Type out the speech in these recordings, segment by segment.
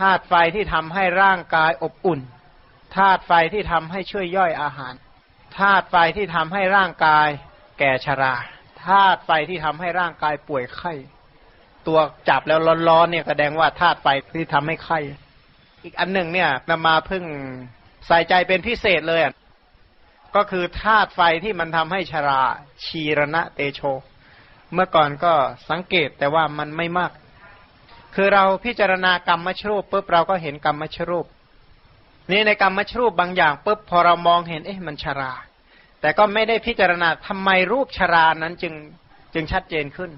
ธาตุไฟที่ทำให้ร่างกายอบอุ่นธาตุไฟที่ทำให้ช่วยย่อยอาหารธาตุไฟที่ทำให้ร่างกายแก่ชราธาตุไฟที่ทำให้ร่างกายป่วยไข้ ตัวจับแล้วร้อนๆเนี่ยแสดงว่าธาตุไฟที่ทำให้ไข้ อีกอันหนึ่งเนี่ยนำมาพึ่งใส่ใจเป็นพิเศษเลยก็คือธาตุไฟที่มันทำให้ชราชีรณะเตโช เมื่อก่อนก็สังเกตแต่ว่ามันไม่มาก คือเราพิจารณากรรมมชรูปปุ๊บเราก็เห็นกรรมมชรูป นี่ในกรรมมชรูปบางอย่างปุ๊บพอเรามองเห็นเอ๊ะมันชรา แต่ก็ไม่ได้พิจารณาทำไมรูปชรานั้นจึงจึงชัดเจนขึ้น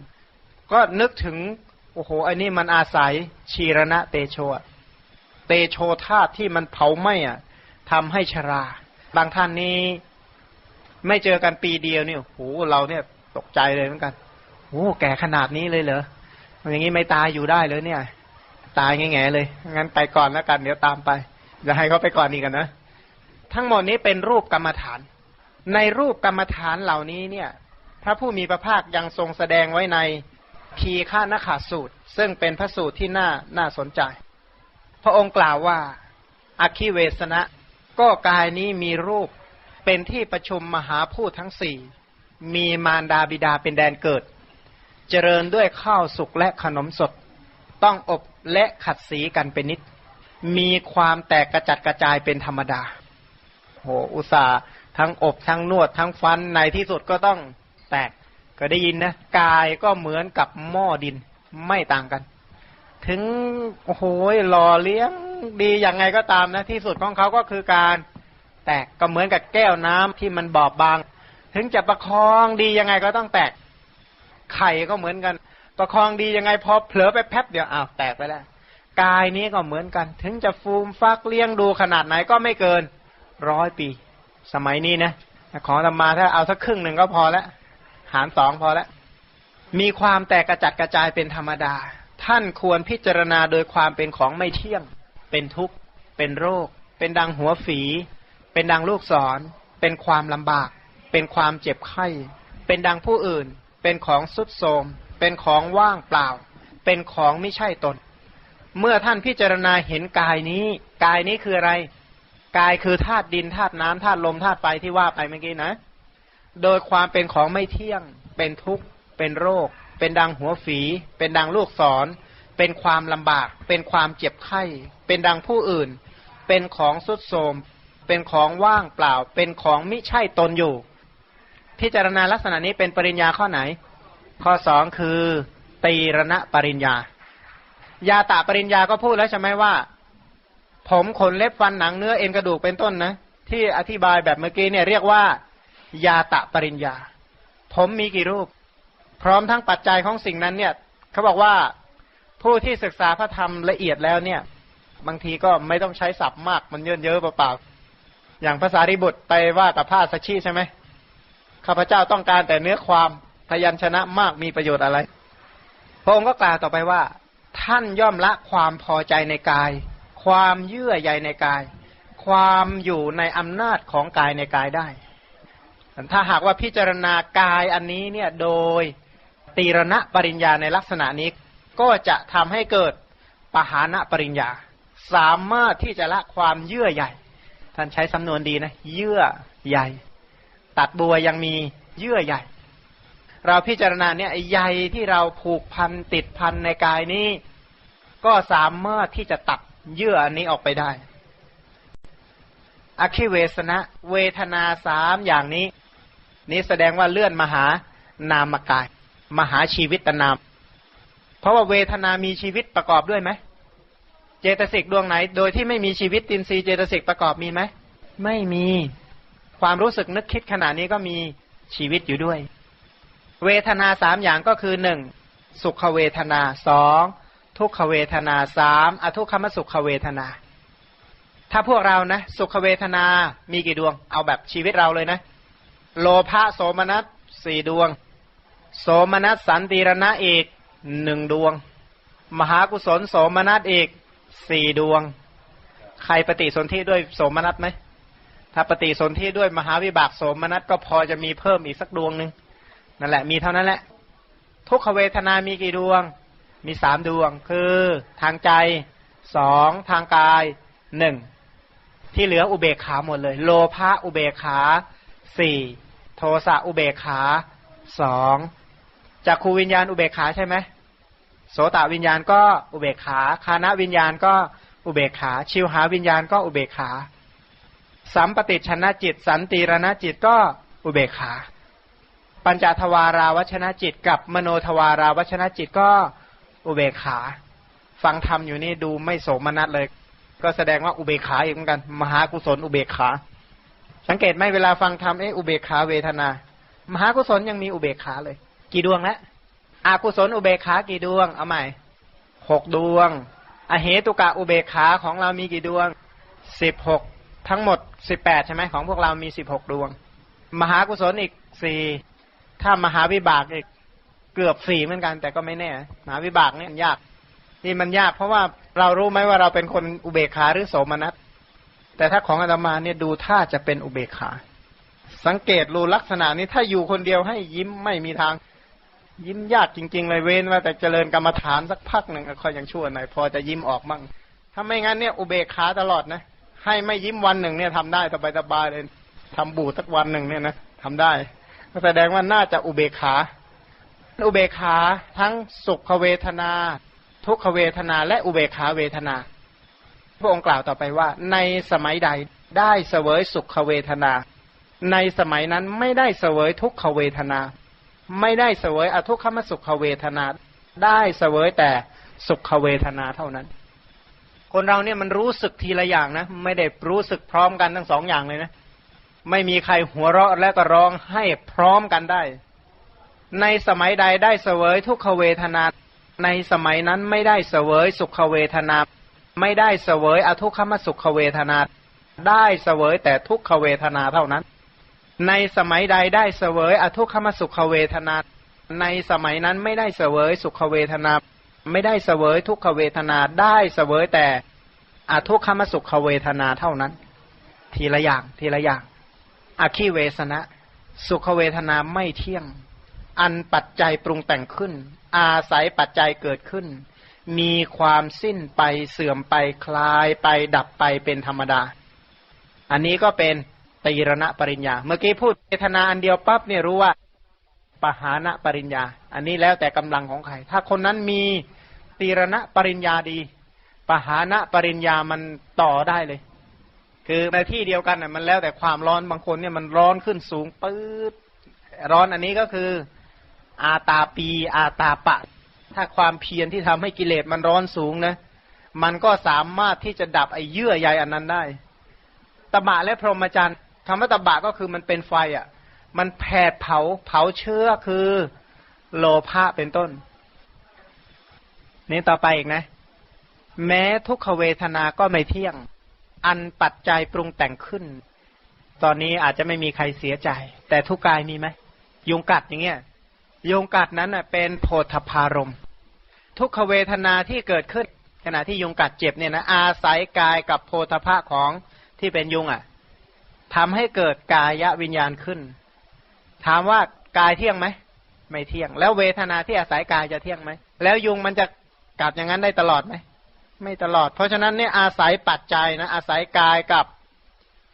ก็นึกถึงโอ้โหอันนี้มันอาศัยชีรณะเตโชเตโชธาตุที่มันเผาไหม้อะทำให้ชรา บางท่านนี้ไม่เจอกันปีเดียวเนี่ยโหเราเนี่ยตกใจเลยเหมือนกันโอ้แก่ขนาดนี้เลยเหรอ อย่างนี้ไม่ตายอยู่ได้เลยเนี่ย ตายแง่ๆเลย งั้นไปก่อนแล้วกัน เดี๋ยวตามไปจะให้เขาไปก่อนอีกกันนะ ทั้งหมดนี้เป็นรูปกรรมฐาน ในรูปกรรมฐานเหล่านี้เนี่ย พระผู้มีพระภาคยังทรงแสดงไว้ในทีฆานขาสูตร ซึ่งเป็นพระสูตรที่น่าน่าสนใจ พระองค์กล่าวว่าอคิเวสนะ ก็กายนี้มีรูปเป็นที่ประชุมมหาพูดทั้งสี่มีมารดาบิดาเป็นแดนเกิด เจริญด้วยข้าวสุกและขนมสด ต้องอบและขัดสีกันเป็นนิด มีความแตกกระจัดกระจายเป็นธรรมดาโหอุตส่าห์ทั้งอบทั้งนวดทั้งฟันในที่สุดก็ต้องแตกก็ได้ยินนะกายก็เหมือนกับหม้อดินไม่ต่างกัน ถึงโอ้โหหล่อเลี้ยงดีอย่างไงก็ตามนะที่สุดของเขาก็คือการ แตกก็เหมือนกับแก้วน้ำที่มันบอบบาง ถึงจะประคองดียังไงก็ต้องแตก ไข่ก็เหมือนกัน ประคองดียังไงพอเผลอไปแป๊บเดียวอ้าวแตกไปแล้วกายนี้ก็เหมือนกัน ถึงจะฟูมฟักเลี้ยงดูขนาดไหนก็ไม่เกินร้อยปี สมัยนี้นะของธรรมาถ้าเอาสักครึ่งหนึ่งก็พอแล้วหารสองพอแล้วมีความแตกกระจัดกระจายเป็นธรรมดา ท่านควรพิจารณาโดยความเป็นของไม่เที่ยง เป็นทุกข์ เป็นโรค เป็นดังหัวฝี เป็นดังลูกศร เป็นความลำบาก เป็นความเจ็บไข้ เป็นดังผู้อื่น เป็นของสุดโทมเป็นของว่างเปล่า เป็นของไม่ใช่ตน เมื่อท่านพิจารณาเห็นกายนี้ กายนี้คืออะไร กายคือธาตุดินธาตุน้ำธาตุลมธาตุไฟที่ว่าไปเมื่อกี้นะ โดยความเป็นของไม่เที่ยง เป็นทุกข์ เป็นโรค เป็นดังหัวฝี เป็นดังลูกศร เป็นความลำบาก เป็นความเจ็บไข้ เป็นดังผู้อื่น เป็นของสุดโทมเป็นของว่างเปล่า เป็นของมิใช่ตนอยู่ พิจารณาลักษณะนี้เป็นปริญญาข้อไหน ข้อสองคือตีรณปริญญา ยาตาปริญญาก็พูดแล้วใช่ไหมว่า ผมขนเล็บฟันหนังเนื้อเอ็นกระดูกเป็นต้นนะ ที่อธิบายแบบเมื่อกี้เนี่ยเรียกว่า ยาตะปริญญา ผมมีกี่รูป พร้อมทั้งปัจจัยของสิ่งนั้นเนี่ยเขาบอกว่าผู้ที่ศึกษาพระธรรมละเอียดแล้วเนี่ย บางทีก็ไม่ต้องใช้ศัพท์มากมันเยอะเยอะเปล่าๆอย่างภาษาริบุตรไปว่ากับพระสัชชีใช่ไหม ข้าพเจ้าต้องการแต่เนื้อความพยัญชนะมากมีประโยชน์อะไร พระองค์ก็กล่าวต่อไปว่า ท่านย่อมละความพอใจในกาย ความเยื่อใยในกาย ความอยู่ในอำนาจของกายในกายได้ ถ้าหากว่าพิจารณากายอันนี้เนี่ยโดยตีรณะปริญญาในลักษณะนี้ก็จะทำให้เกิดปหานะปริญญา สามารถที่จะละความเยื่อใหญ่ ท่านใช้สำนวนดีนะ เยื่อใหญ่ ตัดบัวยังมีเยื่อใหญ่ เราพิจารณาเนี่ยใยที่เราผูกพันติดพันในกายนี้ ก็สามารถที่จะตัดเยื่ออันนี้ออกไปได้อคิเวสนะ เวทนาสามอย่างนี้ นี้แสดงว่าเลื่อนมหานามกาย มหาชีวิตนาม เพราะว่าเวทนามีชีวิตประกอบด้วยไหมเจตสิกดวงไหน โดยที่ไม่มีชีวิตตินซีเจตสิกประกอบมีไหมไม่มี ความรู้สึกนึกคิดขณะนี้ก็มีชีวิตอยู่ด้วย เวทนาสามอย่างก็คือหนึ่งสุขเวทนาสองทุกขเวทนาสามอทุกขมสุขเวทนา ถ้าพวกเรานะ สุขเวทนามีกี่ดวง เอาแบบชีวิตเราเลยนะ โลภะโสมนัสสี่ดวง โสมนัสสันติรณะเอกหนึ่งดวง มหากุศลโสมนัสเอกสี่ดวง ใครปฏิสนธิด้วยโสมนัสไหม ถ้าปฏิสนธิด้วยมหาวิบากโสมนัสก็พอจะมีเพิ่มอีกสักดวงหนึ่งนั่นแหละมีเท่านั้นแหละ ทุกขเวทนามีกี่ดวง มีสามดวง คือทางใจสองทางกายหนึ่งที่เหลืออุเบกขาหมดเลย โลภะอุเบกขาสี่โทสะอุเบกขาสองจากขูวิญญาณอุเบกขาใช่ไหมโสตวิญญาณก็อุเบกขา คานะวิญญาณก็อุเบกขา ชิวหาวิญญาณก็อุเบกขา สัมปติชนะจิต สันติรณจิตก็อุเบกขา ปัญจทวาราวัชนะจิต กับมโนทวาราวัชนะจิตก็อุเบกขา ฟังธรรมอยู่นี่ดูไม่โสมนัสเลย ก็แสดงว่าอุเบกขาอีกเหมือนกัน มหากุศลอุเบกขา สังเกตไหมเวลาฟังธรรมเอออุเบกขาเวทนา มหากุศลยังมีอุเบกขาเลย กี่ดวงแล้วอากุศลอุเบกขากี่ดวงเอาใหม่หกดวง อเหตุกะอุเบกขาของเรามีกี่ดวงสิบหก ทั้งหมดสิบแปดใช่ไหมของพวกเรามีสิบหกดวง มหากุศลอีกสี่ถ้ามหาวิบากอีกเกือบสี่เหมือนกัน แต่ก็ไม่แน่มหาวิบากเนี่ยยากนี่มันยาก เพราะว่าเรารู้ไหมว่าเราเป็นคนอุเบกขาหรือโสมนัสแต่ถ้าของอาตมาเนี่ยดูท่าจะเป็นอุเบกขา สังเกตรูลักษณะนี้ถ้าอยู่คนเดียวให้ยิ้มไม่มีทาง ยิ้มยากจริง ๆ เลยเว้นว่าแต่เจริญกรรมฐานสักพักหนึ่งค่อยยังชั่วหน่อยพอจะยิ้มออกมั่งถ้าไม่งั้นเนี่ยอุเบกขาตลอดนะ ให้ไม่ยิ้มวันหนึ่งเนี่ยทำได้สบายๆเลยทำบูสักวันหนึ่งเนี่ยนะทำได้ก็แสดงว่าน่าจะอุเบกขา อุเบกขาทั้งสุขเวทนา ทุกขเวทนา และอุเบกขาเวทนา พระองค์กล่าวต่อไปว่า ในสมัยใดได้เสวยสุขเวทนา ในสมัยนั้นไม่ได้เสวยทุกขเวทนา ไม่ได้เสวยอทุกขมสุขเวทนา ได้เสวยแต่สุขเวทนาเท่านั้น คนเราเนี่ยมันรู้สึกทีละอย่างนะ ไม่ได้รู้สึกพร้อมกันทั้งสองอย่างเลยนะ ไม่มีใครหัวเราะและก็ร้องให้พร้อมกันได้ ในสมัยใดได้เสวยทุกขเวทนา ในสมัยนั้นไม่ได้เสวยสุขเวทนา ไม่ได้เสวยอทุกขมสุขเวทนา ได้เสวยแต่ทุกขเวทนาเท่านั้น ในสมัยใดได้เสวยอทุกขมสุขเวทนา ในสมัยนั้นไม่ได้เสวยสุขเวทนา ไม่ได้เสวยทุกขเวทนาได้เสวยแต่อทุกขมสุขเวทนาเท่านั้น ทีละอย่างทีละอย่างอคิเวสนะ สุขเวทนาไม่เที่ยง อันปัจจัยปรุงแต่งขึ้น อาศัยปัจจัยเกิดขึ้น มีความสิ้นไปเสื่อมไปคลายไปดับไปเป็นธรรมดา อันนี้ก็เป็นตีรณะปริญญา เมื่อกี้พูดเวทนาอันเดียวปั๊บเนี่ยรู้ว่าปหานะปริญญา อันนี้แล้วแต่กำลังของใคร ถ้าคนนั้นมี ตีรณะปริญญาดี ปหานะปริญญามันต่อได้เลย คือในที่เดียวกันน่ะมันแล้วแต่ความร้อนบางคนเนี่ยมันร้อนขึ้นสูงปื๊ดร้อนอันนี้ก็คือ อาตาปี อาตาปะ ถ้าความเพียรที่ทำให้กิเลสมันร้อนสูงนะ มันก็สามารถที่จะดับไอ้เยื่อใยอันนั้นได้ตบะและพรหมจรรย์คำว่าตบะก็คือมันเป็นไฟอะ่ะ มันแผดเผาเผาเชื้อคือโลภะเป็นต้น นี่ต่อไปอีกนะ แม้ทุกขเวทนาก็ไม่เที่ยง อันปัจจัยปรุงแต่งขึ้น ตอนนี้อาจจะไม่มีใครเสียใจ แต่ทุกกายมีไหมยุงกัดอย่างเงี้ยยุงกัดนั้นเป็นโพธพารมทุกขเวทนาที่เกิดขึ้น ขณะที่ยุงกัดเจ็บเนี่ยนะอาศัยกายกับโพธพะของที่เป็นยุงอะทำให้เกิดกายวิญญาณขึ้น ถามว่ากายเที่ยงไหม ไม่เที่ยง แล้วเวทนาที่อาศัยกายจะเที่ยงไหม แล้วยุงมันจะ กัดอย่างนั้นได้ตลอดไหมไม่ตลอด เพราะฉะนั้นเนี่ยอาศัยปัจจัยนะอาศัยกายกับ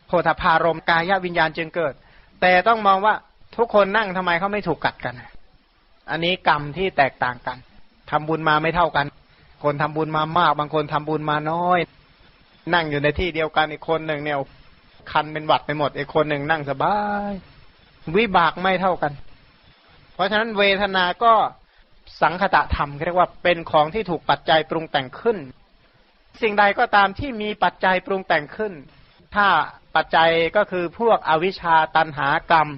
โพธพารมกายวิญญาณจึงเกิด แต่ต้องมองว่าทุกคนนั่งทำไมเขาไม่ถูกกัดกัน อันนี้กรรมที่แตกต่างกันทำบุญมาไม่เท่ากัน คนทำบุญมามาก บางคนทำบุญมาน้อย นั่งอยู่ในที่เดียวกันอีกคนหนึ่งเนี่ยคันเป็นหวัดไปหมดอีกคนหนึ่งนั่งสบาย วิบากไม่เท่ากัน เพราะฉะนั้นเวทนาก็ สังคตะธรรมเรียกว่าเป็นของที่ถูกปัจจัยปรุงแต่งขึ้น สิ่งใดก็ตามที่มีปัจจัยปรุงแต่งขึ้น ถ้าปัจจัยก็คือพวกอวิชชาตันหากรรม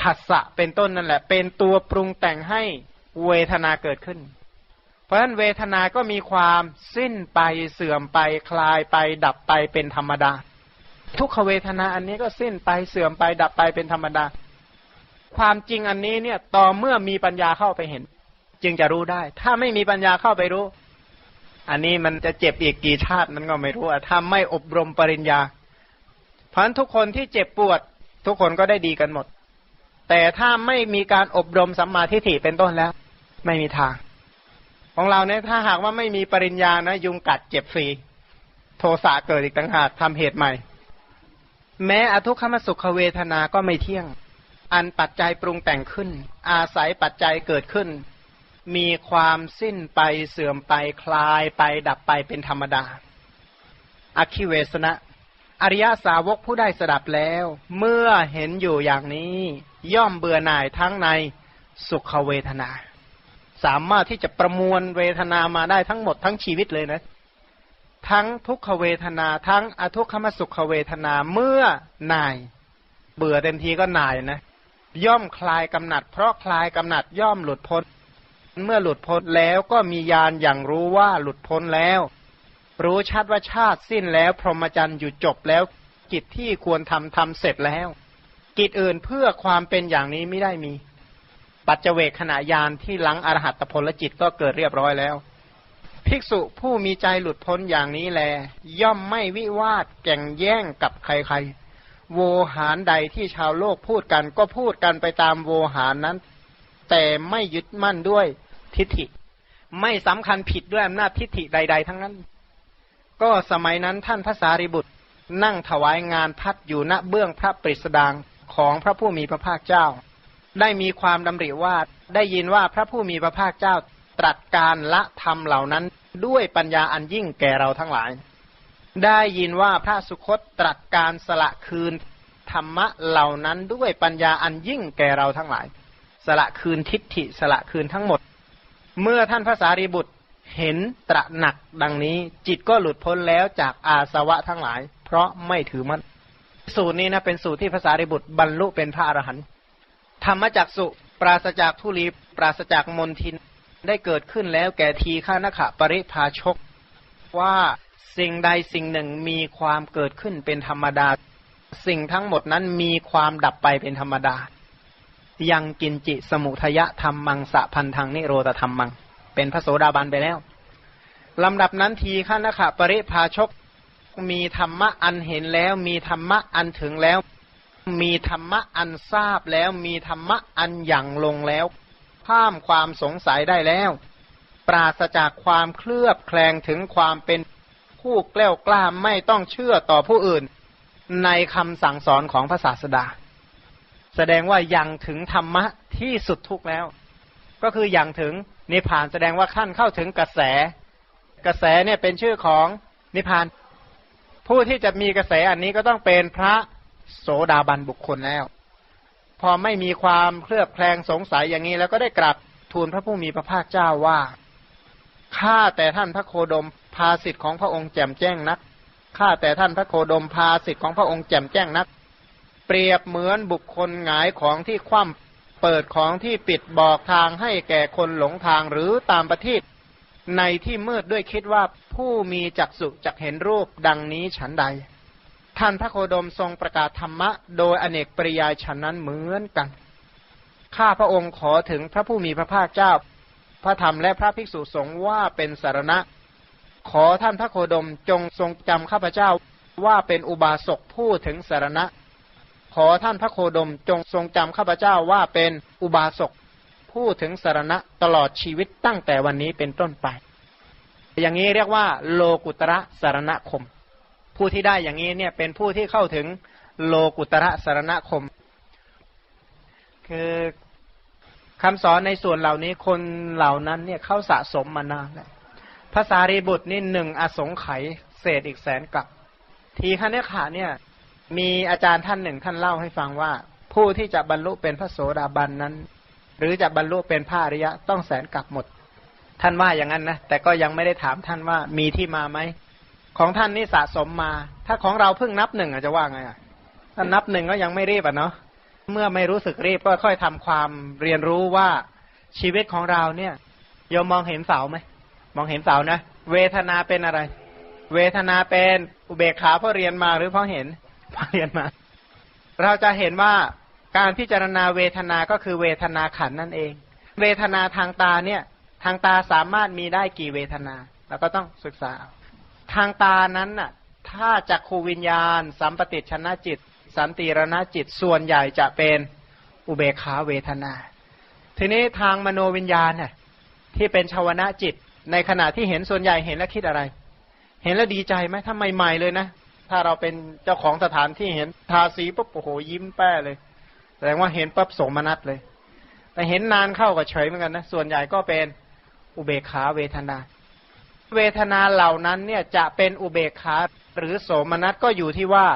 ผัสสะเป็นต้นนั่นแหละ เป็นตัวปรุงแต่งให้เวทนาเกิดขึ้น เพราะฉะนั้นเวทนาก็มีความสิ้นไปเสื่อมไปคลายไปดับไปเป็นธรรมดา ทุกขเวทนาอันนี้ก็สิ้นไปเสื่อมไปดับไปเป็นธรรมดา ความจริงอันนี้เนี่ยต่อเมื่อมีปัญญาเข้าไปเห็น จึงจะรู้ได้ ถ้าไม่มีปัญญาเข้าไปรู้ อันนี้มันจะเจ็บอีกกี่ชาติมันก็ไม่รู้อะถ้าไม่อบรมปริญญา เพราะนั้นทุกคนที่เจ็บปวด ทุกคนก็ได้ดีกันหมด แต่ถ้าไม่มีการอบรมสัมมาทิฏฐิเป็นต้นแล้ว ไม่มีทาง ของเราเนี่ยถ้าหากว่าไม่มีปริญญานะ ยุงกัดเจ็บฟรี โทสะเกิดอีกต่างหากทำเหตุใหม่ แม้อทุกขมสุขเวทนาก็ไม่เที่ยงอันปัจจัยปรุงแต่งขึ้น อาศัยปัจจัยเกิดขึ้น มีความสิ้นไปเสื่อมไปคลายไปดับไปเป็นธรรมดาอคิเวสนะ อริยสาวกผู้ได้สดับแล้ว เมื่อเห็นอยู่อย่างนี้ ย่อมเบื่อหน่ายทั้งในสุขเวทนา สามารถที่จะประมวลเวทนามาได้ทั้งหมดทั้งชีวิตเลยนะ ทั้งทุกขเวทนา ทั้งอทุกขมสุขเวทนาเมื่อหน่าย เบื่อเต็มทีก็หน่ายนะ ย่อมคลายกำหนัด เพราะคลายกำหนัดย่อมหลุดพ้น เมื่อหลุดพ้นแล้วก็มียานอย่างรู้ว่าหลุดพ้นแล้ว รู้ชัดว่าชาติสิ้นแล้ว พรหมจรรย์อยู่จบแล้ว กิจที่ควรทำทำเสร็จแล้ว กิจอื่นเพื่อความเป็นอย่างนี้ไม่ได้มี ปัจเจเวกขณะยานที่หลังอรหัตผลจิตก็เกิดเรียบร้อยแล้ว ภิกษุผู้มีใจหลุดพ้นอย่างนี้แล ย่อมไม่วิวาทแก่งแย่งกับใครๆโวหารใดที่ชาวโลกพูดกันก็พูดกันไปตามโวหารนั้น แต่ไม่ยึดมั่นด้วย ทิฏฐิ ไม่สำคัญผิดด้วยอำนาจทิฏฐิใด ๆ ทั้งนั้น ก็สมัยนั้นท่านพระสารีบุตรนั่งถวายงานพัดอยู่ณเบื้องพระปริสดางของพระผู้มีพระภาคเจ้า ได้มีความดำริว่าได้ยินว่าพระผู้มีพระภาคเจ้าตรัสการละธรรมเหล่านั้นด้วยปัญญาอันยิ่งแก่เราทั้งหลาย ได้ยินว่าพระสุคตตรัสการสละคืนธรรมะเหล่านั้นด้วยปัญญาอันยิ่งแก่เราทั้งหลาย สละคืนทิฏฐิสละคืนทั้งหมด เมื่อท่านพระสารีบุตรเห็นตระหนักดังนี้ จิตก็หลุดพ้นแล้วจากอาสวะทั้งหลาย เพราะไม่ถือมัน่นสูตรนี้นะเป็นสูตรที่ภาษาริบุตรบรรลุเป็นพระอรหันต์ธรรมจักสุปราศจากทุลีปราศจากมนทินได้เกิดขึ้นแล้วแก่ทีฆานขะปริภาชก ว่าสิ่งใดสิ่งหนึ่งมีความเกิดขึ้นเป็นธรรมดา สิ่งทั้งหมดนั้นมีความดับไปเป็นธรรมดา ยังกินจิสมุทยะธรรมมังสะพันธังนิโรธธรรมมัง เป็นพระโสดาบันไปแล้วลำดับนั้นทีข้านะคะปริพาชกมีธรรมะอันเห็นแล้ว มีธรรมะอันถึงแล้ว มีธรรมะอันทราบแล้ว มีธรรมะอันหยั่งลงแล้วข้ามความสงสัยได้แล้ว ปราศจากความเคลือบแคลงถึงความเป็นผู้แกล้วกล้าไม่ต้องเชื่อต่อผู้อื่น ในคำสั่งสอนของพระศาสดา แสดงว่ายังถึงธรรมะที่สุดทุกแล้ว ก็คือยังถึงนิพพานแสดงว่าขั้นเข้าถึงกระแส กระแสเนี่ยเป็นชื่อของนิพพาน ผู้ที่จะมีกระแสอันนี้ก็ต้องเป็นพระโสดาบันบุคคลแล้ว พอไม่มีความเคลือบแคลงสงสัยอย่างนี้แล้วก็ได้กราบทูลพระผู้มีพระภาคเจ้าว่าข้าแต่ท่านพระโคดมพาสิทธิ์ของพระองค์แจ่มแจ้งนักข้าแต่ท่านพระโคดมพาสิทธิ์ของพระองค์แจ่มแจ้งนัก เปรียบเหมือนบุคคลหงายของที่คว่ำเปิดของที่ปิดบอกทางให้แก่คนหลงทางหรือตามประทีปในที่มืดด้วยคิดว่าผู้มีจักษุจักเห็นรูปดังนี้ฉันใด ท่านพระโคดมทรงประกาศธรรมะ โดยอเนกปริยายฉันนั้นเหมือนกัน ข้าพระองค์ขอถึงพระผู้มีพระภาคเจ้า พระธรรมและพระภิกษุสงฆ์ว่าเป็นสารณะ ขอท่านพระโคดมจงทรงจำข้าพเจ้าว่าเป็นอุบาสกผู้ถึงสารณะ ขอท่านพระโคดมจงทรงจำข้าพเจ้าว่าเป็นอุบาสกผู้ถึงสารณะตลอดชีวิตตั้งแต่วันนี้เป็นต้นไป อย่างนี้เรียกว่า โลกุตระสารณคม ผู้ที่ได้อย่างนี้เนี่ยเป็นผู้ที่เข้าถึงโลกุตระสารณคม คือคำสอนในส่วนเหล่านี้คนเหล่านั้นเนี่ยเข้าสะสมมานานแล้วภาษารีบุตรนี่หนึ่งอสงไขยเศษอีกแสนกับ ทีคณิขาเนี่ย มีอาจารย์ท่านหนึ่งท่านเล่าให้ฟังว่า ผู้ที่จะบรรลุเป็นพระโสดาบันนั้น หรือจะบรรลุเป็นพระอริยะต้องแสนกลับหมด ท่านว่าอย่างนั้นนะแต่ก็ยังไม่ได้ถามท่านว่ามีที่มาไหมของท่านนี่สะสมมา ถ้าของเราเพิ่งนับหนึ่งอาจจะว่าไงอะถ้านับหนึ่งก็ยังไม่รีบอะเนาะเมื่อไม่รู้สึกรีบก็ค่อยทำความเรียนรู้ว่าชีวิตของเราเนี่ยยมมองเห็นเสาไหมมองเห็นเสานะ เวทนาเป็นอะไร เวทนาเป็นอุเบกขาเพราะเรียนมาหรือเพราะเห็น เรียนมา เราจะเห็นว่าการพิจารณาเวทนา ก็คือเวทนาขันนั่นเอง เวทนาทางตาเนี่ย ทางตาสามารถมีได้กี่เวทนา เราก็ต้องศึกษา ทางตานั้นน่ะ ถ้าจักขูวิญญาณ สัมปติชนะจิต สันติรณจิตส่วนใหญ่จะเป็นอุเบขาเวทนา ทีนี้ทางมโนวิญญาณน่ะที่เป็นชาวนะจิต ในขณะที่เห็นส่วนใหญ่เห็นแล้วคิดอะไร เห็นแล้วดีใจไหมถ้าใหม่ๆเลยนะ ถ้าเราเป็นเจ้าของสถานที่เห็นทาสีปุ๊บโอ้โหยิ้มแป้เลย แสดงว่าเห็นปั๊บโสมนัสเลย แต่เห็นนานเข้าก็เฉยเหมือนกันนะ ส่วนใหญ่ก็เป็นอุเบกขาเวทนา เวทนาเหล่านั้นเนี่ยจะเป็นอุเบกขาหรือโสมนัสก็อยู่ที่ว่า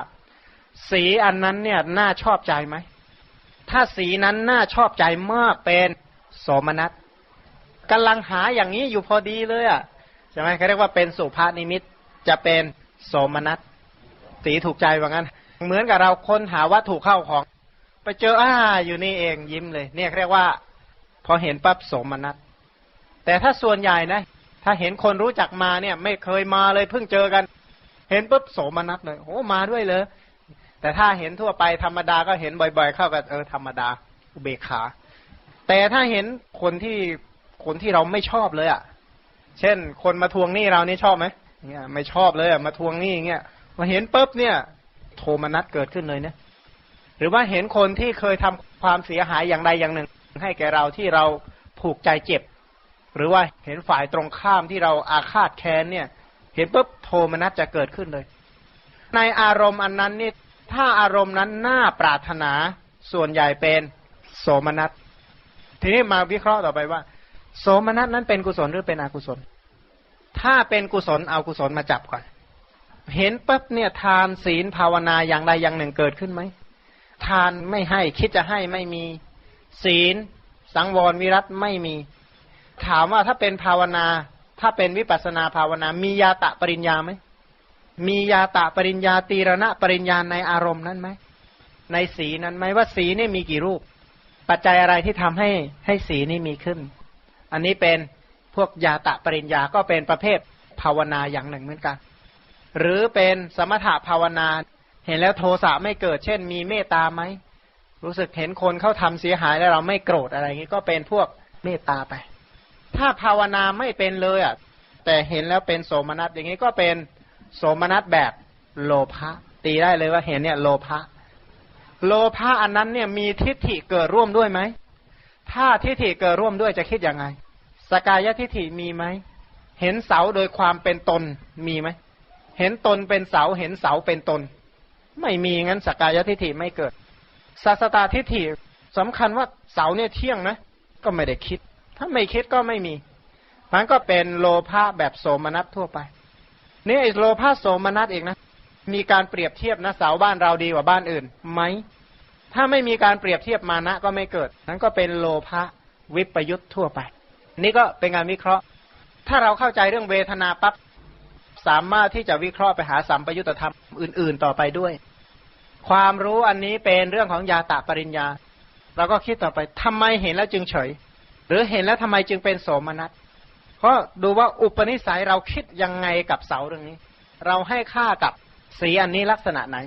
สีอันนั้นเนี่ยน่าชอบใจไหม ถ้าสีนั้นน่าชอบใจมากเป็นโสมนัสกำลังหาอย่างนี้อยู่พอดีเลยอะใช่ไหมเขาเรียกว่าเป็นสุภานิมิตจะเป็นโสมนัส สีถูกใจว่างั้น เหมือนกับเราค้นหาวัตถุเข้าของ ไปเจออ่าอยู่นี่เองยิ้มเลย เนี่ยเรียกว่า พอเห็นปั๊บโสมนัสแต่ถ้าส่วนใหญ่นะ ถ้าเห็นคนรู้จักมาเนี่ย ไม่เคยมาเลยเพิ่งเจอกัน เห็นปุ๊บโสมนัสเลยโอ้มาด้วยเลยแต่ถ้าเห็นทั่วไปธรรมดาก็เห็นบ่อย ๆ เข้ากับเออธรรมดาอุเบกขา แต่ถ้าเห็นคนที่คนที่เราไม่ชอบเลยอะ เช่น คนมาทวงหนี้เรานี่ชอบไหมเนี่ยไม่ชอบเลยอะมาทวงหนี้เงี้ย มาเห็นปุ๊บเนี่ย โทมนัสเกิดขึ้นเลยเนี่ยหรือว่าเห็นคนที่เคยทำความเสียหายอย่างใดอย่างหนึ่ง ให้แก่เราที่เราผูกใจเจ็บ หรือว่าเห็นฝ่ายตรงข้ามที่เราอาฆาตแค้นเนี่ย เห็นปุ๊บโทมนัสจะเกิดขึ้นเลย ในอารมณ์อันนั้นนี่ถ้าอารมณ์นั้นน่าปรารถนาส่วนใหญ่เป็นโสมนัสทีนี้มาวิเคราะห์ต่อไปว่า โสมนัสนั้นเป็นกุศลหรือเป็นอกุศล ถ้าเป็นกุศลเอากุศลมาจับก่อน เห็นปั๊บเนี่ยทานศีลภาวนาอย่างใดอย่างหนึ่งเกิดขึ้นไหมทานไม่ให้คิดจะให้ไม่มีศีล สังวรวิรัตไม่มี ถามว่าถ้าเป็นภาวนา ถ้าเป็นวิปัสนาภาวนา มียาตะปริญญาไหมมียาตะปริญญาตีรณะปริญญาในอารมณ์นั้นไหมในสีนั้นไหมว่าสีนี่มีกี่รูป ปัจจัยอะไรที่ทำให้ให้สีนี่มีขึ้น อันนี้เป็นพวกยาตะปริญญาก็เป็นประเภทภาวนาอย่างหนึ่งเหมือนกัน หรือเป็นสมถะภาวนา เห็นแล้วโทสะไม่เกิด เช่น มีเมตตาไหม รู้สึกเห็นคนเขาทำเสียหายแล้วเราไม่โกรธอะไรงนี้ก็เป็นพวกเมตตาไป ถ้าภาวนาไม่เป็นเลยอะ แต่เห็นแล้วเป็นโสมนัสอย่างนี้ก็เป็นโสมนัสแบบโลภะตีได้เลยว่าเห็นเนี่ยโลภะโลภะอันนั้นเนี่ยมีทิฏฐิเกิดร่วมด้วยไหม ถ้าทิฏฐิเกิดร่วมด้วยจะคิดยังไง สกายทิฏฐิมีไหม เห็นเสาโดยความเป็นตนมีไหม เห็นตนเป็นเสาเห็นเสาเป็นตน ไม่มีงั้นสกายทิฏฐิไม่เกิดสัสตาทิฏฐิสำคัญว่าเสาเนี่ยเที่ยงนะก็ไม่ได้คิด ถ้าไม่คิดก็ไม่มีมันก็เป็นโลภะแบบโสมนัสทั่วไปนี่ไอโลภะโสมนัสเองนะมีการเปรียบเทียบนะเสาบ้านเราดีกว่าบ้านอื่นไหมถ้าไม่มีการเปรียบเทียบมานะก็ไม่เกิด นั้นก็เป็นโลภะวิปยุทธทั่วไป นี่ก็เป็นการวิเคราะห์ ถ้าเราเข้าใจเรื่องเวทนาปั๊บ สามารถที่จะวิเคราะห์ไปหาสัมปยุตธรรมอื่น ๆ ต่อไปด้วย ความรู้อันนี้เป็นเรื่องของยาตะปริญญาเราก็คิดต่อไปทำไมเห็นแล้วจึงเฉย หรือเห็นแล้วทำไมจึงเป็นโสมนัสเพราะดูว่าอุปนิสัยเราคิดยังไงกับเสาเรื่องนี้ เราให้ค่ากับสีอันนี้ลักษณะไหน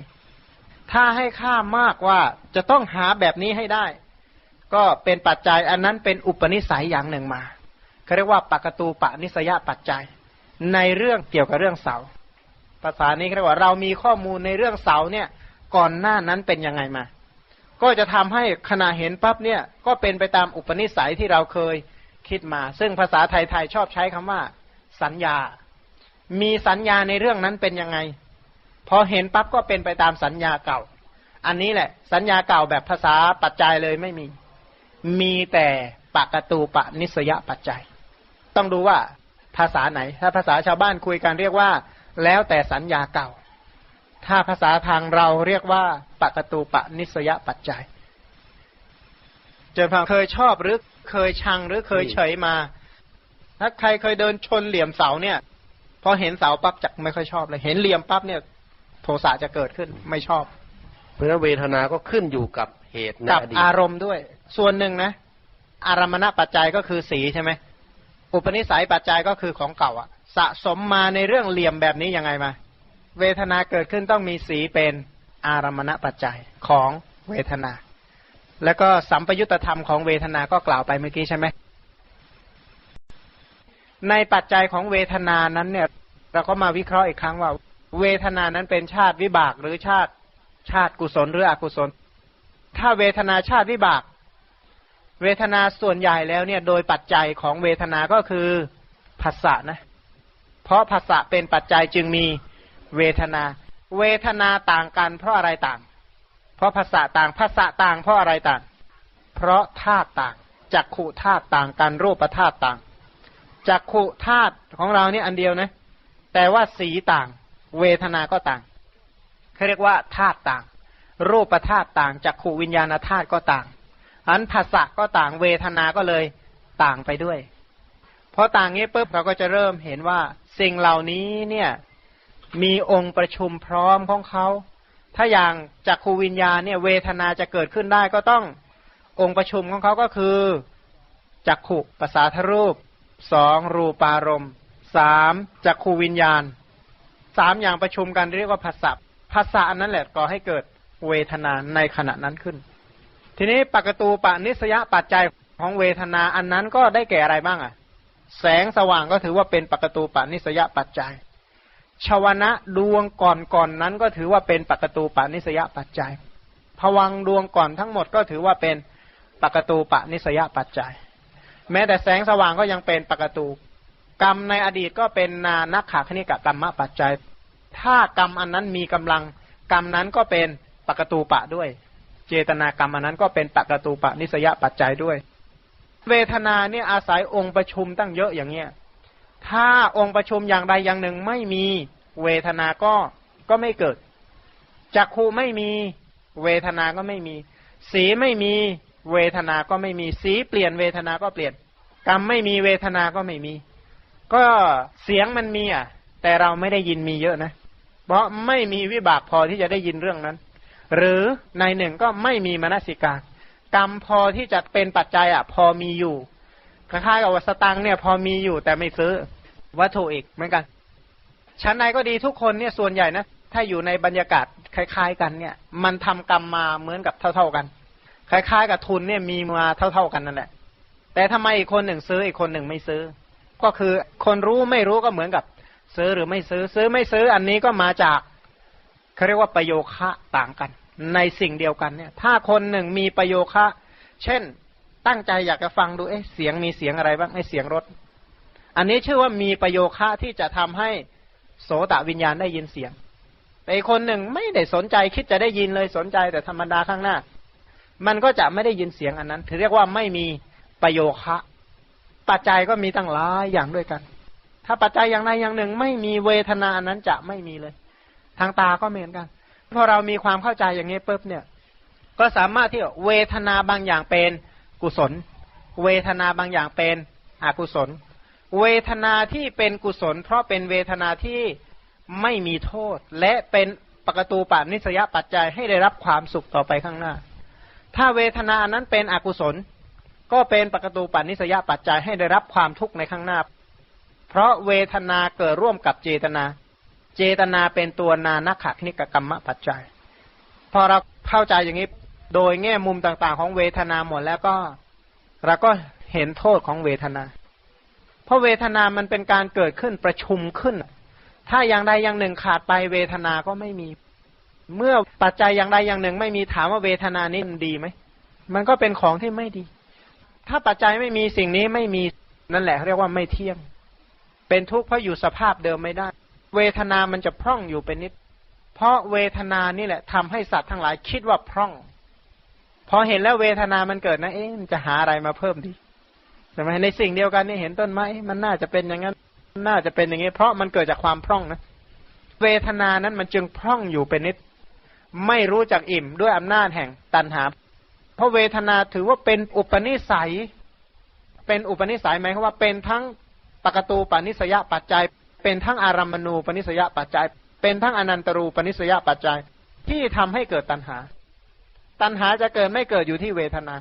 ถ้าให้ค่ามากว่าจะต้องหาแบบนี้ให้ได้ ก็เป็นปัจจัยอันนั้นเป็นอุปนิสัยอย่างหนึ่งมาเขาเรียกว่าปกตูปนิสยปัจจัย ในเรื่องเกี่ยวกับเรื่องเสา ภาษานี้เรียกว่าเรามีข้อมูลในเรื่องเสาเนี่ย ก่อนหน้านั้นเป็นยังไงมา ก็จะทำให้ขณะเห็นปั๊บเนี่ย ก็เป็นไปตามอุปนิสัยที่เราเคยคิดมา ซึ่งภาษาไทยๆชอบใช้คำว่า สัญญา มีสัญญาในเรื่องนั้นเป็นยังไง พอเห็นปั๊บก็เป็นไปตามสัญญาเก่า อันนี้แหละ สัญญาเก่าแบบภาษาปัจจัยเลยไม่มี มีแต่ปกตูปนิสยปัจจัย ต้องดูว่า ภาษาไหน ถ้าภาษาชาวบ้านคุยกันเรียกว่า แล้วแต่สัญญาเก่า ถ้าภาษาทางเราเรียกว่าปกตูปนิสยปัจจัยเจนฟังเคยชอบหรือเคยชังหรือเคยเฉยมา ถ้าใครเคยเดินชนเหลี่ยมเสาเนี่ยพอเห็นเสาปั๊บจักไม่ค่อยชอบเลย เห็นเหลี่ยมปั๊บเนี่ย โทสะจะเกิดขึ้นไม่ชอบ เพราะฉะนั้นเวทนาก็ขึ้นอยู่กับเหตุในกับอดีตอารมณ์ด้วย ส่วนหนึ่งนะ อารมณปัจจัยก็คือสีใช่ไหม อุปนิสัยปัจจัยก็คือของเก่าอะสะสมมาในเรื่องเหลี่ยมแบบนี้ยังไงมา เวทนาเกิดขึ้นต้องมีสีเป็นอารมณปัจจัยของเวทนา แล้วก็สัมปยุตธรรมของเวทนาก็กล่าวไปเมื่อกี้ใช่ไหมในปัจจัยของเวทนานั้นเนี่ย เราก็มาวิเคราะห์อีกครั้งว่า เวทนานั้นเป็นชาติวิบากหรือชาติชาติกุศลหรืออกุศล ถ้าเวทนาชาติวิบาก เวทนาส่วนใหญ่แล้วเนี่ย โดยปัจจัยของเวทนาก็คือภาษานะ เพราะภาษาเป็นปัจจัยจึงมีเวทนา เวทนาต่างกัน เพราะอะไรต่าง เพราะภาษาต่างภาษาต่าง เพราะอะไรต่าง เพราะธาตุต่างจักขุธาตุต่างกันรูปธาตุต่างจักขุธาตุของเราเนี่ยอันเดียวนะ แต่ว่าสีต่าง เวทนาก็ต่างเขาเรียกว่าธาตุต่าง รูปธาตุต่างจักขุวิญญาณธาตุก็ต่าง อันภาษาก็ต่างเวทนาก็เลยต่างไปด้วยพอต่างนี้ปุ๊บเราก็จะเริ่มเห็นว่าสิ่งเหล่านี้เนี่ยมีองค์ประชุมพร้อมของเขา ถ้าอย่างจักขูวิญญาณเนี่ยเวทนาจะเกิดขึ้นได้ก็ต้ององค์ประชุมของเขาก็คือจักขุภาษาทรูปสองรูปารมณ์สามจักขูวิญญาณสามอย่างประชุมกันเรียกว่าภาษาภาษาอันนั้นแหละก่อให้เกิดเวทนาในขณะนั้นขึ้น ทีนี้ปกตูปนิสยปัจจัยของเวทนาอันนั้นก็ได้แก่อะไรบ้างอะ แสงสว่างก็ถือว่าเป็นปกตูปนิสยปัจจัย ชวนะดวงก่อนก่อนนั้นก็ถือว่าเป็นปกตูปนิสยปัจจัยผวังดวงก่อนทั้งหมดก็ถือว่าเป็นปกตูปนิสยปัจจัย แม้แต่แสงสว่างก็ยังเป็นปกตูกรรมในอดีตก็เป็นนานักขาคณิกกรรมปัจจัย ถ้ากรรมอันนั้นมีกำลังกรรมนั้นก็เป็นปกตูปะด้วย เจตนากรรมอันนั้นก็เป็นปกตูปะนิสยปัจจัยด้วย เวทนาเนี่ยอาศัยองค์ประชุมตั้งเยอะอย่างเงี้ยถ้าองค์ประชุมอย่างใดอย่างหนึ่งไม่มีเวทนาก็ก็ไม่เกิดจักขูไม่มีเวทนาก็ไม่มี สีไม่มีเวทนาก็ไม่มี สีเปลี่ยนเวทนาก็เปลี่ยน กรรมไม่มีเวทนาก็ไม่มี ก็เสียงมันมีอะ แต่เราไม่ได้ยินมีเยอะนะ เพราะไม่มีวิบากพอที่จะได้ยินเรื่องนั้น หรือในหนึ่งก็ไม่มีมนสิการกรรมพอที่จะเป็นปัจจัยอะ พอมีอยู่คล้ายๆกับว่าสตังเนี่ยพอมีอยู่แต่ไม่ซื้อ วัตถุอีกเหมือนกัน ชั้นใดก็ดีทุกคนเนี่ยส่วนใหญ่นะถ้าอยู่ในบรรยากาศคล้าย ๆ กันเนี่ย มันทำกรรมมาเหมือนกับเท่า ๆกัน คล้ายๆ กับทุนเนี่ยมีมาเท่า ๆกันนั่นแหละ แต่ทำไมอีกคนหนึ่งซื้ออีกคนหนึ่งไม่ซื้อ ก็คือคนรู้ไม่รู้ก็เหมือนกับซื้อหรือไม่ซื้อซื้อไม่ซื้ออันนี้ก็มาจากเขาเรียกว่าประโยคะต่างกัน ในสิ่งเดียวกันเนี่ย ถ้าคนหนึ่งมีประโยคะ เช่น ตั้งใจอยากจะฟังดูเอ๊ะเสียงมีเสียงอะไรบ้างไอ้เสียงรถ อันนี้ชื่อว่ามีประโยคะที่จะทำให้โสตวิญญาณได้ยินเสียงแต่คนหนึ่งไม่ได้สนใจคิดจะได้ยินเลยสนใจแต่ธรรมดาข้างหน้า มันก็จะไม่ได้ยินเสียงอันนั้น ถือเรียกว่าไม่มีประโยคะ ปัจจัยก็มีตั้งหลายอย่างด้วยกัน ถ้าปัจจัยอย่างใดอย่างหนึ่ง ไม่มีเวทนาอันนั้นจะไม่มีเลย ทางตาก็เหมือนกัน พอเรามีความเข้าใจอย่างนี้ปุ๊บเนี่ย ก็สามารถที่เวทนาบางอย่างเป็นกุศล เวทนาบางอย่างเป็นอกุศล เวทนาที่เป็นกุศล เพราะเป็นเวทนาที่ไม่มีโทษ และเป็นปกตูปานิสยปัจจัยให้ได้รับความสุขต่อไปข้างหน้า ถ้าเวทนานั้นเป็นอกุศล ก็เป็นปกตูปานิสยปัจจัยให้ได้รับความทุกข์ในข้างหน้า เพราะเวทนาเกิดร่วมกับเจตนา เจตนาเป็นตัวนานักขนิกกรรมปัจจัย พอเราเข้าใจอย่างนี้ โดยแง่มุมต่างๆ ของเวทนาหมดแล้วก็เราก็เห็นโทษของเวทนา เพราะเวทนามันเป็นการเกิดขึ้นประชุมขึ้น ถ้าอย่างใดอย่างหนึ่งขาดไปเวทนาก็ไม่มี เมื่อปัจจัยอย่างใดอย่างหนึ่ง ไม่มีถามว่าเวทนานี้ดีไหม มันก็เป็นของที่ไม่ดี ถ้าปัจจัยไม่มีสิ่งนี้ไม่มีนั่นแหละเรียกว่าไม่เที่ยง เป็นทุกข์เพราะอยู่สภาพเดิมไม่ได้ เวทนามันจะพร่องอยู่เป็นนิด เพราะเวทนานี่แหละทำให้สัตว์ทั้งหลายคิดว่าพร่อง พอเห็นแล้วเวทนามันเกิดนะ เอ๊ะมันจะหาอะไรมาเพิ่มดีใช่ไหมในสิ่งเดียวกันนี่เห็นต้นไม้มันน่าจะเป็นอย่างนั้น น่าจะเป็นอย่างนี้ เพราะมันเกิดจากความพร่องนะ เวทนานั้นมันจึงพร่องอยู่เป็นนิด ไม่รู้จักอิ่มด้วยอำนาจแห่งตันหา เพราะเวทนาถือว่าเป็นอุปนิสัย เป็นอุปนิสัยหมายความว่าเป็นทั้งปกตูปนิสยปัจจัย เป็นทั้งอารัมมณูปนิสยปัจจัย เป็นทั้งอนันตรูปนิสยปัจจัย ที่ทำให้เกิดตันหา ตันหาจะเกิดไม่เกิดอยู่ที่เวทนา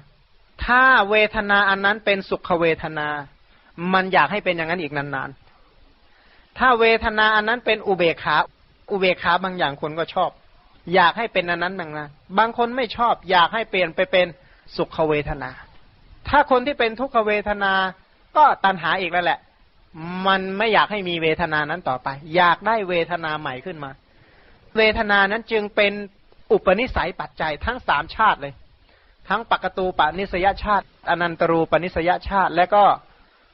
ถ้าเวทนาอันนั้นเป็นสุขเวทนา มันอยากให้เป็นอย่างนั้นอีกนานๆ ถ้าเวทนาอันนั้นเป็นอุเบกขา อุเบกขาบางอย่างคนก็ชอบ อยากให้เป็นอันนั้นบางนะบางคนไม่ชอบ อยากให้เปลี่ยนไปเป็นสุขเวทนา ถ้าคนที่เป็นทุกขเวทนา ก็ตันหาอีกแล้วแหละ มันไม่อยากให้มีเวทนานั้นต่อไป อยากได้เวทนาใหม่ขึ้นมา เวทนานั้นจึงเป็นอุปนิสัยปัจจัยทั้งสามชาติเลย ทั้งปกตูปนิสยชาติ อนันตรูปนิสยชาติ และก็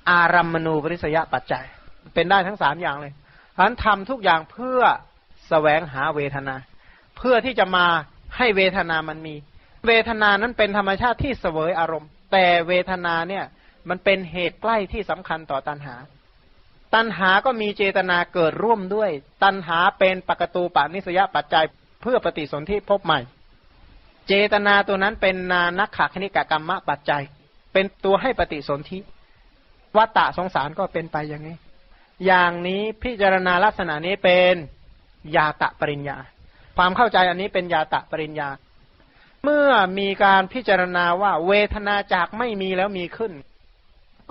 อารัมมณูปนิสยปัจจัย เป็นได้ทั้งสามอย่างเลยฉะนั้นทำทุกอย่างเพื่อแสวงหาเวทนา เพื่อที่จะมาให้เวทนามันมี เวทนานั้นเป็นธรรมชาติที่เสวยอารมณ์ แต่เวทนาเนี่ยมันเป็นเหตุใกล้ที่สำคัญต่อตัณหา ตัณหาก็มีเจตนาเกิดร่วมด้วย ตัณหาเป็นปกตูปานิสยปัจจัยเพื่อปฏิสนธิภพใหม่ เจตนาตัวนั้นเป็นนานักขคณิกกรรมะปัจจัย เป็นตัวให้ปฏิสนธิวัตตะสงสารก็เป็นไปอย่างนี้ อย่างนี้พิจารณาลักษณะนี้เป็นยาตะปริญญา ความเข้าใจอันนี้เป็นยาตะปริญญา เมื่อมีการพิจารณาว่าเวทนาจากไม่มีแล้วมีขึ้น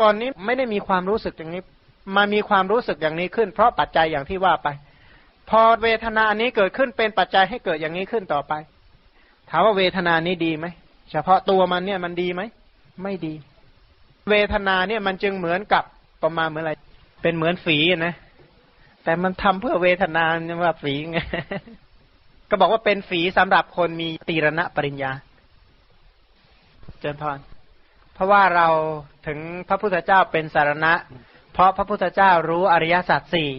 ก่อนนี้ไม่ได้มีความรู้สึกอย่างนี้ มามีความรู้สึกอย่างนี้ขึ้น เพราะปัจจัยอย่างที่ว่าไป พอเวทนาอันนี้เกิดขึ้นเป็นปัจจัยให้เกิดอย่างนี้ขึ้นต่อไป ถามว่าเวทนานี้ดีไหมเฉพาะตัวมันเนี่ยมันดีไหมไม่ดี เวทนาเนี่ยมันจึงเหมือนกับประมาณเหมือนอะไร เป็นเหมือนฝีนะ แต่มันทำเพื่อเวทนาเนี่ยว่าฝีไงก็บอกว่าเป็นฝีสำหรับคนมีตีรณะปริญญา เจริญพรเพราะว่าเราถึงพระพุทธเจ้าเป็นสารณะ เพราะพระพุทธเจ้ารู้อริยสัจสี่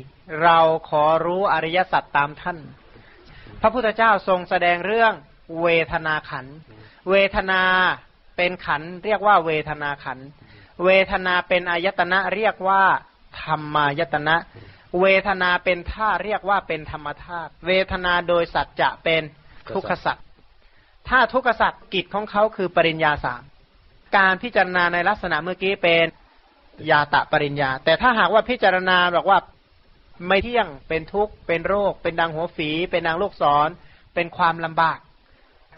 เราขอรู้อริยสัจตามท่าน พระพุทธเจ้าทรงแสดงเรื่องเวทนาขัน เวทนาเป็นขันเรียกว่าเวทนาขัน เวทนาเป็นอายตนะเรียกว่าธรรมายตนะ เวทนาเป็นท่าตุเรียกว่าเป็นธรรมธาตุ เวทนาโดยสัจจะเป็นทุกขสัจถ้าทุกขสัจกิจของเขาคือปริญญาสาม การพิจารณาในลักษณะเมื่อกี้เป็น ยาตะปริญญา แต่ถ้าหากว่าพิจารณาบอกว่าไม่เที่ยงเป็นทุกข์เป็นโรค เป็นดังหัวฝี เป็นดังลูกศร เป็นความลำบาก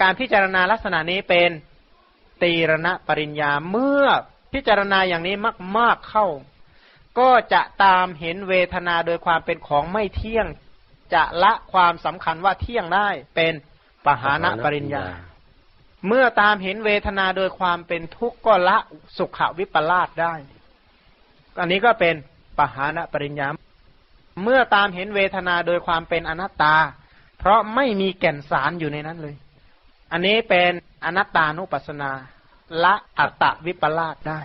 การพิจารณาลักษณะนี้เป็นตีรณะปริญญาเมื่อพิจารณาอย่างนี้มาก ๆเข้า ก็จะตามเห็นเวทนาโดยความเป็นของไม่เที่ยงจะละความสำคัญว่าเที่ยงได้เป็นปหานะปริญญา เมื่อตามเห็นเวทนาโดยความเป็นทุกข์ก็ละสุขวิปลาสได้ อันนี้ก็เป็นปหานะปริญญา เมื่อตามเห็นเวทนาโดยความเป็นอนัตตา เพราะไม่มีแก่นสารอยู่ในนั้นเลย อันนี้เป็นอนัตตานุปัสสนา ละอัตตวิปลาสได้